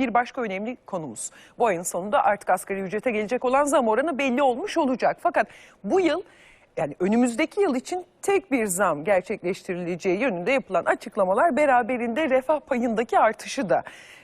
bir başka önemli konumuz. Bu ayın sonunda artık asgari ücrete gelecek olan zam oranı belli olmuş olacak. Fakat bu yıl yani önümüzdeki yıl için tek bir zam gerçekleştirileceği yönünde yapılan açıklamalar beraberinde refah payındaki artışı da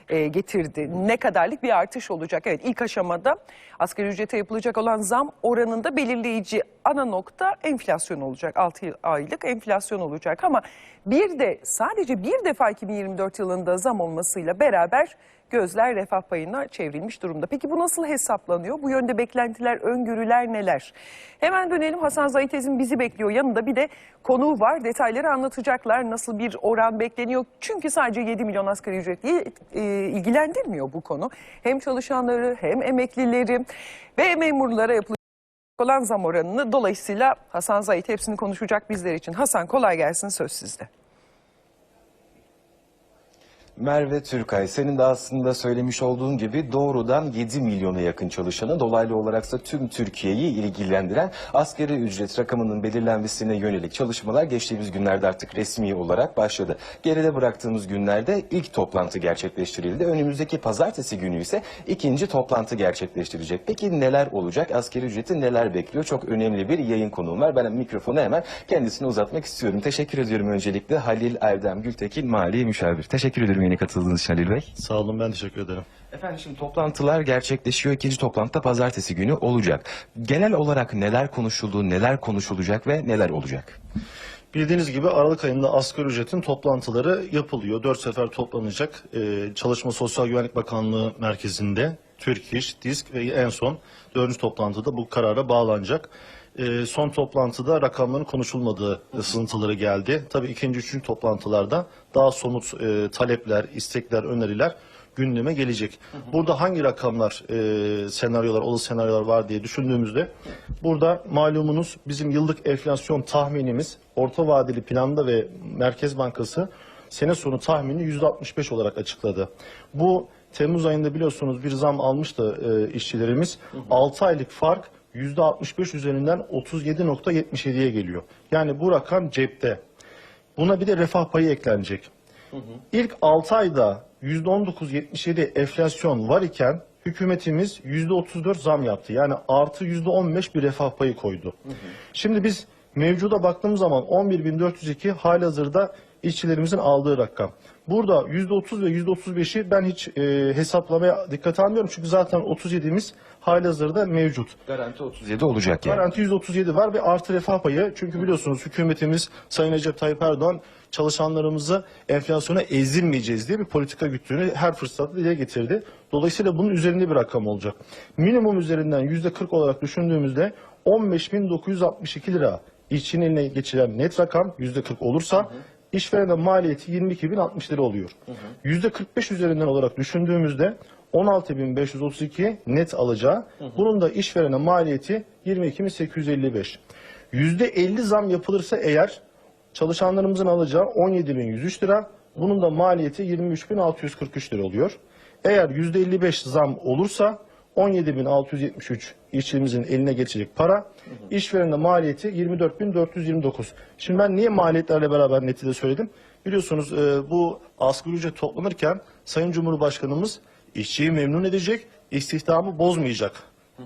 e, getirdi. Ne kadarlık bir artış olacak? Evet ilk aşamada asgari ücrete yapılacak olan zam oranında belirleyici ana nokta enflasyon olacak. 6 aylık enflasyon olacak ama bir de sadece bir defa 2024 yılında zam olmasıyla beraber gözler refah payına çevrilmiş durumda. Peki bu nasıl hesaplanıyor? Bu yönde beklentiler, öngörüler neler? Hemen dönelim Hasan Zahitez'in bizi bekliyor. Yanında bir de konuğu var. Detayları anlatacaklar. Nasıl bir oran bekleniyor? Çünkü sadece 7 milyon asgari ücretliyi e, ilgilendirmiyor bu konu. Hem çalışanları hem emeklileri ve memurlara yapılacak olan zam oranını dolayısıyla Hasan Zahit hepsini konuşacak bizler için. Hasan kolay gelsin söz sizde. Merve Türkay, senin de aslında söylemiş olduğun gibi doğrudan 7 milyona yakın çalışanı, dolaylı olaraksa tüm Türkiye'yi ilgilendiren asgari ücret rakamının belirlenmesine yönelik çalışmalar geçtiğimiz günlerde artık resmi olarak başladı. Geride bıraktığımız günlerde ilk toplantı gerçekleştirildi. Önümüzdeki pazartesi günü ise ikinci toplantı gerçekleştirecek. Peki neler olacak? Asgari ücreti neler bekliyor? Çok önemli bir yayın konuğum var. Ben mikrofonu hemen kendisine uzatmak istiyorum. Teşekkür ediyorum öncelikle Halil Erdem Gültekin, Mali Müşavir. Teşekkür ediyorum yeni katıldığınız için Halil Bey. Sağ olun ben teşekkür ederim. Efendim şimdi toplantılar gerçekleşiyor. İkinci toplantı pazartesi günü olacak. Genel olarak neler konuşuldu, neler konuşulacak ve neler olacak? Bildiğiniz gibi Aralık ayında asgari ücretin toplantıları yapılıyor. Dört sefer toplanacak. Ee, Çalışma Sosyal Güvenlik Bakanlığı merkezinde Türk İş, DİSK ve en son dördüncü toplantıda bu karara bağlanacak. Ee, son toplantıda rakamların konuşulmadığı sızıntıları geldi. Tabii ikinci, üçüncü toplantılarda daha somut e, talepler, istekler, öneriler gündeme gelecek. Burada hangi rakamlar, e, senaryolar, olası senaryolar var diye düşündüğümüzde burada malumunuz bizim yıllık enflasyon tahminimiz orta vadeli planda ve Merkez Bankası sene sonu tahmini %65 olarak açıkladı. Bu Temmuz ayında biliyorsunuz bir zam almıştı e, işçilerimiz. 6 aylık fark %65 üzerinden 37.77'ye geliyor. Yani bu rakam cepte. Buna bir de refah payı eklenecek. İlk 6 ayda %19.77 enflasyon var iken hükümetimiz %34 zam yaptı. Yani artı %15 bir refah payı koydu. Şimdi biz mevcuda baktığımız zaman 11.402 halihazırda işçilerimizin aldığı rakam. Burada %30 ve %35'i ben hiç e, hesaplamaya dikkat almıyorum. Çünkü zaten 37'miz halihazırda mevcut. Garanti 37 olacak yani. Garanti %37 var ve artı refah payı. Çünkü biliyorsunuz hükümetimiz Sayın Recep Tayyip Erdoğan çalışanlarımızı enflasyona ezilmeyeceğiz diye bir politika güttüğünü her fırsatta dile getirdi. Dolayısıyla bunun üzerinde bir rakam olacak. Minimum üzerinden %40 olarak düşündüğümüzde 15.962 lira işçinin eline geçiren net rakam %40 olursa işverene maliyeti 22.060 lira oluyor. %45 üzerinden olarak düşündüğümüzde 16.532 net alacağı. Bunun da işverene maliyeti 22.855. %50 zam yapılırsa eğer çalışanlarımızın alacağı 17.103 lira. Bunun da maliyeti 23.643 lira oluyor. Eğer %55 zam olursa 17.673 işçimizin eline geçecek para. İşverenin maliyeti 24.429. Şimdi ben niye maliyetlerle beraber neti de söyledim? Biliyorsunuz e, bu asgari ücret toplanırken Sayın Cumhurbaşkanımız işçiyi memnun edecek, istihdamı bozmayacak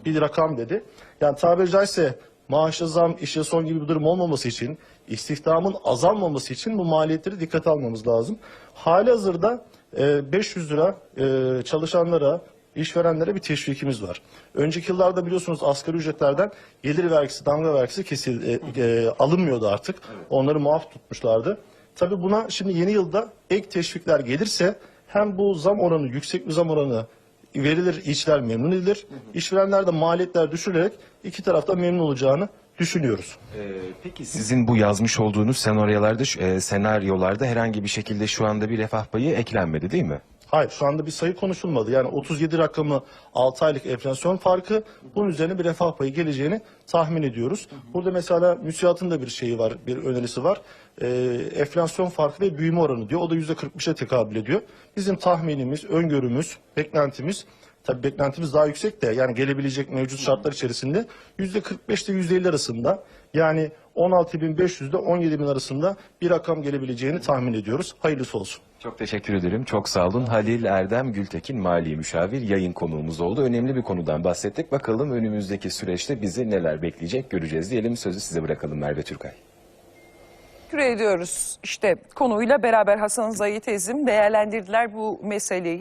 bir rakam dedi. Yani tabiri caizse maaşa zam, işe son gibi bir durum olmaması için, istihdamın azalmaması için bu maliyetleri dikkate almamız lazım. Hali hazırda e, 500 lira e, çalışanlara, işverenlere bir teşvikimiz var. Önceki yıllarda biliyorsunuz asgari ücretlerden gelir vergisi, damga vergisi kesil, e, e, alınmıyordu artık. Onları muaf tutmuşlardı. Tabii buna şimdi yeni yılda ek teşvikler gelirse hem bu zam oranı, yüksek bir zam oranı verilir, işçiler memnun edilir. İşverenler de maliyetler düşürülerek iki tarafta memnun olacağını düşünüyoruz. Ee, peki sizin bu yazmış olduğunuz senaryolarda, e, senaryolarda herhangi bir şekilde şu anda bir refah payı eklenmedi değil mi? Hayır şu anda bir sayı konuşulmadı. Yani 37 rakamı 6 aylık enflasyon farkı bunun üzerine bir refah payı geleceğini tahmin ediyoruz. Burada mesela müsiatın da bir şeyi var, bir önerisi var. Ee, enflasyon farkı ve büyüme oranı diyor. O da %45'e tekabül ediyor. Bizim tahminimiz, öngörümüz, beklentimiz Tabii beklentimiz daha yüksek de yani gelebilecek mevcut şartlar içerisinde %45 ile %50 arasında yani 16.500 ile 17.000 arasında bir rakam gelebileceğini tahmin ediyoruz. Hayırlısı olsun. Çok teşekkür ederim. Çok sağ olun. Halil Erdem Gültekin Mali Müşavir yayın konuğumuz oldu. Önemli bir konudan bahsettik. Bakalım önümüzdeki süreçte bizi neler bekleyecek göreceğiz diyelim. Sözü size bırakalım Merve Türkay. Teşekkür ediyoruz. İşte konuyla beraber Hasan Zahit Ezim değerlendirdiler bu meseleyi.